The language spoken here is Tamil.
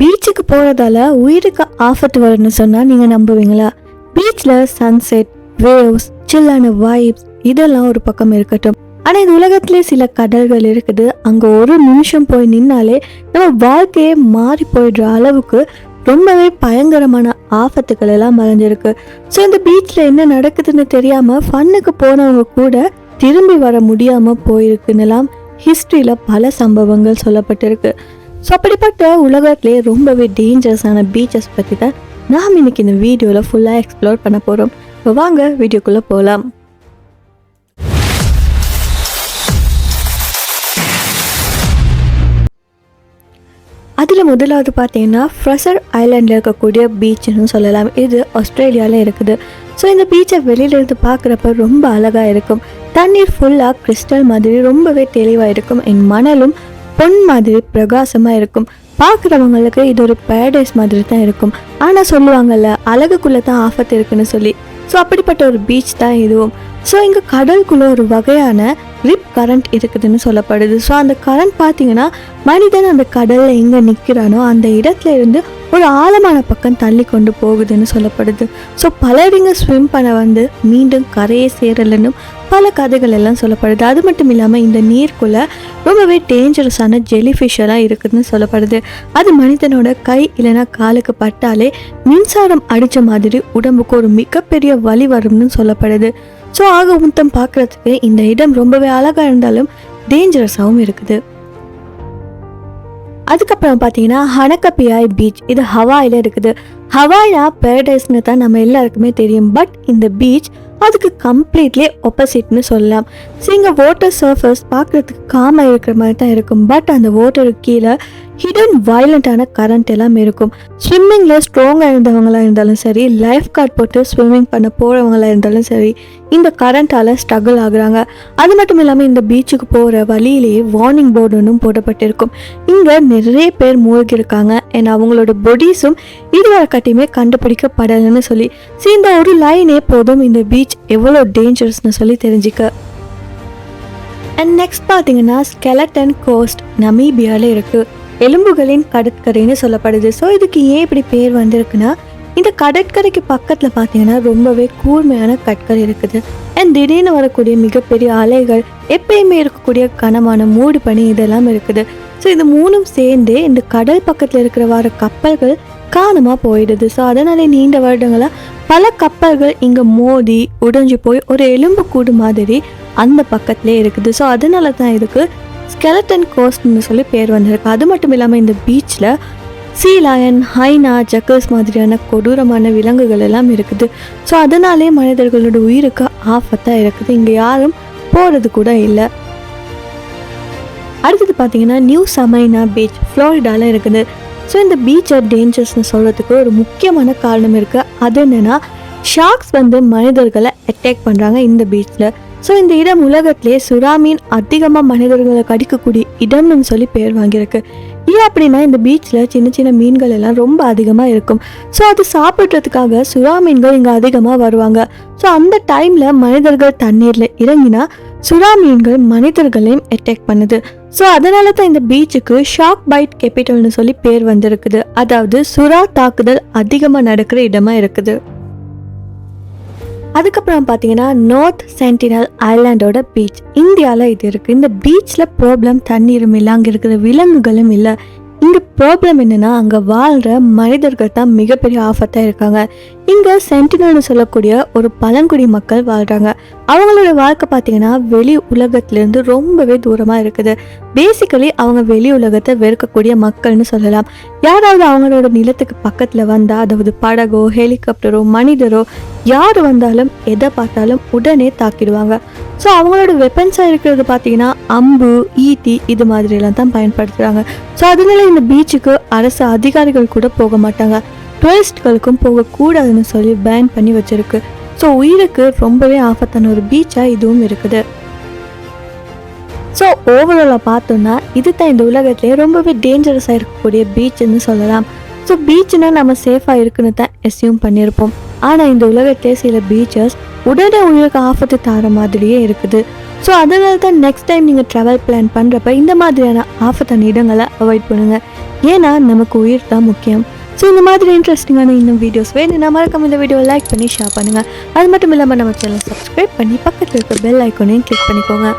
பீச்சுக்கு போகிறதால உயிருக்கு ஆஃபர்ட் வரும்னு சொன்னால் நீங்கள் நம்புவீங்களா? பீச்சில் சன்செட் வேவ்ஸ் சில்லான வைப்ஸ் இதெல்லாம் ஒரு பக்கம் இருக்கட்டும். ஆனால் இந்த உலகத்திலே சில கடல்கள் இருக்குது. அங்கே ஒரு நிமிஷம் போய் நின்னாலே நம்ம வாழ்க்கையே மாறி போயிடுற அளவுக்கு ரொம்பவே பயங்கரமான ஆபத்துக்கள் எல்லாம் மறைஞ்சிருக்கு. ஸோ இந்த பீச்சில் என்ன நடக்குதுன்னு தெரியாமல் ஃபன்னுக்கு போனவங்க கூட திரும்பி வர முடியாமல் போயிருக்குன்னெல்லாம் ஹிஸ்ட்ரியில் பல சம்பவங்கள் சொல்லப்பட்டிருக்கு. ஸோ அப்படிப்பட்ட உலகத்துலேயே ரொம்பவே டேஞ்சரஸான பீச்சஸ் பற்றி தான் நாம் இன்னைக்கு இந்த வீடியோவில் ஃபுல்லாக எக்ஸ்ப்ளோர் பண்ண போகிறோம் இப்போ வாங்க வீடியோக்குள்ளே போகலாம் அதில் முதலாவது பார்த்தீங்கன்னா ஃப்ரெஷர் ஐலாண்டில் இருக்கக்கூடிய பீச்னு சொல்லலாம். இது ஆஸ்திரேலியாவில் இருக்குது. ஸோ இந்த பீச்சை வெளியிலேருந்து பார்க்குறப்ப ரொம்ப அழகாக இருக்கும். தண்ணீர் ஃபுல்லாக கிறிஸ்டல் மாதிரி ரொம்பவே தெளிவாக இருக்கும். என் மணலும் பொன் மாதிரி பிரகாசமாக இருக்கும். பார்க்குறவங்களுக்கு இது ஒரு பேரடைஸ் மாதிரி தான் இருக்கும். ஆனால் சொல்லுவாங்கல்ல அழகுக்குள்ளே தான் ஆஃபத் இருக்குன்னு சொல்லி. ஸோ அப்படிப்பட்ட ஒரு பீச் தான் இதுவும். ஸோ இங்கே கடலுக்குள்ளே ஒரு வகையான ரிப் கரண்ட் இருக்குதுன்னு சொல்லப்படுது. ஸோ அந்த கரண்ட் பார்த்தீங்கன்னா மனிதன் அந்த கடலில் எங்கே நிற்கிறானோ அந்த இடத்துல இருந்து ஒரு ஆழமான பக்கம் தள்ளி கொண்டு போகுதுன்னு சொல்லப்படுது. ஸோ பலர் இங்கே ஸ்விம் பண்ண வந்து மீண்டும் கரையை சேரலன்னு பல கதைகள் எல்லாம் சொல்லப்படுது. அது மட்டும் இல்லாமல் இந்த நீருக்குள்ளே ரொம்பவே டேஞ்சரஸான ஜெலிஃபிஷ் எல்லாம் இருக்குதுன்னு சொல்லப்படுது. அது மனிதனோட கை இல்லைன்னா காலுக்கு பட்டாலே மின்சாரம் அடித்த மாதிரி உடம்புக்கு ஒரு மிகப்பெரிய வலி வரும்னு சொல்லப்படுது. ஸோ ஆக மொத்தம் பார்க்குறதுக்கு இந்த இடம் ரொம்பவே அழகாக இருந்தாலும் டேஞ்சரஸாகவும் இருக்குது. அதுக்கப்புறம் பார்த்தீங்கன்னா ஹனக்கப்பியாய் பீச் இது ஹவாயில் இருக்குது. ஹவாயா பேரடைஸ்னு தான் நம்ம எல்லாருக்குமே தெரியும். பட் இந்த பீச் அதுக்கு கம்ப்ளீட்லி ஆப்போசிட்னு சொல்லலாம். ஸோ இங்கே வாட்டர் சர்ஃபஸ் பார்க்குறதுக்கு காமாக இருக்கிற மாதிரி தான் இருக்கும். பட் அந்த வாட்டருக்கு கீழே ஹிடன் வயலண்டான கரண்ட் எல்லாம் இருக்கும். ஸ்விம்மிங்கில் ஸ்ட்ராங்காக இருந்தவங்களாக இருந்தாலும் சரி லைஃப் கார்ட் போட்டு ஸ்விம்மிங் பண்ண போகிறவங்களாக இருந்தாலும் சரி இந்த கரண்ட்டால் ஸ்ட்ரகிள் ஆகுறாங்க. அது மட்டும் இல்லாமல் இந்த பீச்சுக்கு போகிற வழியிலேயே வார்னிங் போர்டு ஒன்றும் போடப்பட்டிருக்கும். இங்கே நிறைய பேர் மூழ்கி இருக்காங்க ஏன்னா அவங்களோட பொடிஸும் இதுவரை கட்டியுமே கண்டுபிடிக்கப்படலைன்னு சொல்லி. ஸோ இந்த ஒரு லைனே போதும் இந்த பீச் எவ்வளோ டேஞ்சரஸ்னு சொல்லி தெரிஞ்சுக்க. அண்ட் நெக்ஸ்ட் பார்த்தீங்கன்னா ஸ்கெலட்டன் கோஸ்ட் நமீபியாவில் இருக்குது எலும்புகளின் கடற்கரைன்னு சொல்லப்படுது. ஸோ இதுக்கு ஏன் இப்படி பேர் வந்திருக்குன்னா இந்த கடற்கரைக்கு பக்கத்தில் பார்த்தீங்கன்னா ரொம்பவே கூர்மையான கற்கள் இருக்குது. அண்ட் திடீர்னு வரக்கூடிய மிகப்பெரிய அலைகள் எப்பயுமே இருக்கக்கூடிய கனமான மூடு பனி இதெல்லாம் இருக்குது. ஸோ இது மூணும் சேர்ந்து இந்த கடல் பக்கத்தில் இருக்கிற வர கப்பல்கள் காணமாக போயிடுது. ஸோ அதனால நீண்ட வருடங்களாக பல கப்பல்கள் இங்கே மோதி உடைஞ்சு போய் ஒரு எலும்பு கூடு மாதிரி அந்த பக்கத்துலேயே இருக்குது. ஸோ அதனால தான் இதுக்கு ஸ்கெலட்டன் கோஸ்ட்னு சொல்லி பேர் வந்திருக்கு. அது மட்டும் இல்லாமல் இந்த பீச்சில் சீ லயன் ஹைனா ஜக்கர்ஸ் மாதிரியான கொடூரமான விலங்குகள் எல்லாம் இருக்குது. ஸோ அதனாலே மனிதர்களோட உயிருக்கு ஆபத்தாக இருக்குது. இங்கே யாரும் போகிறது கூட இல்லை. அடுத்தது பார்த்தீங்கன்னா நியூ சமைனா பீச் ஃப்ளோரிடாவில் இருக்குது. ஸோ இந்த பீச்சை டேஞ்சர்ஸ்னு சொல்கிறதுக்கு ஒரு முக்கியமான காரணம் இருக்குது அது என்னென்னா ஷார்க்ஸ் வந்து மனிதர்களை அட்டாக் பண்ணுறாங்க இந்த பீச்சில் ஸோ இந்த இடம் உலகத்திலே சுறாமீன் அதிகமாக மனிதர்களை கடிக்கக்கூடிய இடம்னு சொல்லி பேர் வாங்கியிருக்கு. ஏன் அப்படின்னா இந்த பீச்சில் சின்ன சின்ன மீன்கள் எல்லாம் ரொம்ப அதிகமாக இருக்கும். ஸோ அது சாப்பிட்றதுக்காக சுறா மீன்கள் இங்கே அதிகமாக வருவாங்க. ஸோ அந்த டைமில் மனிதர்கள் தண்ணீரில் இறங்கினா சுறா மீன்கள் மனிதர்களையும் அட்டாக் பண்ணுது. ஸோ அதனால தான் இந்த பீச்சுக்கு ஷாக் பைட் கேபிட்டல்னு சொல்லி பேர் வந்திருக்குது. அதாவது சுறா தாக்குதல் அதிகமாக நடக்கிற இடமா இருக்குது. அதுக்கப்புறம் பார்த்தீங்கன்னா நார்த் சென்டினல் ஐலாண்டோட பீச் இந்தியாவில் இது இருக்குது இந்த பீச்சில் ப்ராப்ளம் தண்ணீரும் இல்லை அங்கே இருக்கிற விலங்குகளும் இல்லை. இங்கே ப்ராப்ளம் என்னென்னா அங்கே வாழ்கிற மனிதர்கள் தான் மிகப்பெரிய ஆபத்தாக இருக்காங்க. இங்கே சென்டினல்னு சொல்லக்கூடிய ஒரு பழங்குடி மக்கள் வாழ்கிறாங்க அவங்களோட வாழ்க்கை பார்த்தீங்கன்னா வெளி உலகத்துலேருந்து ரொம்பவே தூரமாக இருக்குது. பேசிக்கலி அவங்க வெளி உலகத்தை வெறுக்கக்கூடிய மக்கள்னு சொல்லலாம். யாராவது அவங்களோட நிலத்துக்கு பக்கத்தில் வந்தால் அதாவது படகோ ஹெலிகாப்டரோ மனிதரோ யார் வந்தாலும் எதை பார்த்தாலும் உடனே தாக்கிடுவாங்க. ஸோ அவங்களோட வெப்பன்ஸாக இருக்கிறது பார்த்தீங்கன்னா அம்பு ஈட்டி இது மாதிரிலாம் தான் பயன்படுத்துகிறாங்க ஸோ அதனால இந்த பீச்சுக்கு அரசு அதிகாரிகள் கூட போக மாட்டாங்க. டூரிஸ்ட்களுக்கும் போகக்கூடாதுன்னு சொல்லி பேன் பண்ணி வச்சிருக்கு. ஸோ உயிருக்கு ரொம்பவே ஆபத்தான ஒரு பீச்சாக இதுவும் இருக்குது. ஸோ ஓவராலாக பார்த்தோம்னா இது தான் இந்த உலகத்திலே ரொம்பவே டேஞ்சரஸாக இருக்கக்கூடிய பீச்சுன்னு சொல்லலாம். ஸோ பீச்சுன்னா நம்ம சேஃபாக இருக்குன்னு தான் எஸ்யூம் பண்ணியிருப்போம். ஆனால் இந்த உலகத்திலே சில பீச்சஸ் உடனே உயிருக்கு ஆபத்து தர மாதிரியே இருக்குது. ஸோ அதனால தான் நெக்ஸ்ட் டைம் நீங்கள் ட்ராவல் பிளான் பண்ணுறப்ப இந்த மாதிரியான ஆபத்தான இடங்களை அவாய்ட் பண்ணுங்கள் ஏன்னா நமக்கு உயிர் தான் முக்கியம். ஸோ இந்த மாதிரி இன்ட்ரெஸ்டிங்கான இன்னும் வீடியோஸ் வேணும்னா மறக்காம இந்த வீடியோவை லைக் பண்ணி ஷேர் பண்ணுங்கள் அது மட்டும் இல்லாமல் நம்ம சேனல் சப்ஸ்கிரைப் பண்ணி பக்கத்தில் இருக்க பெல் ஐக்கோனையும் கிளிக் பண்ணிக்கோங்க.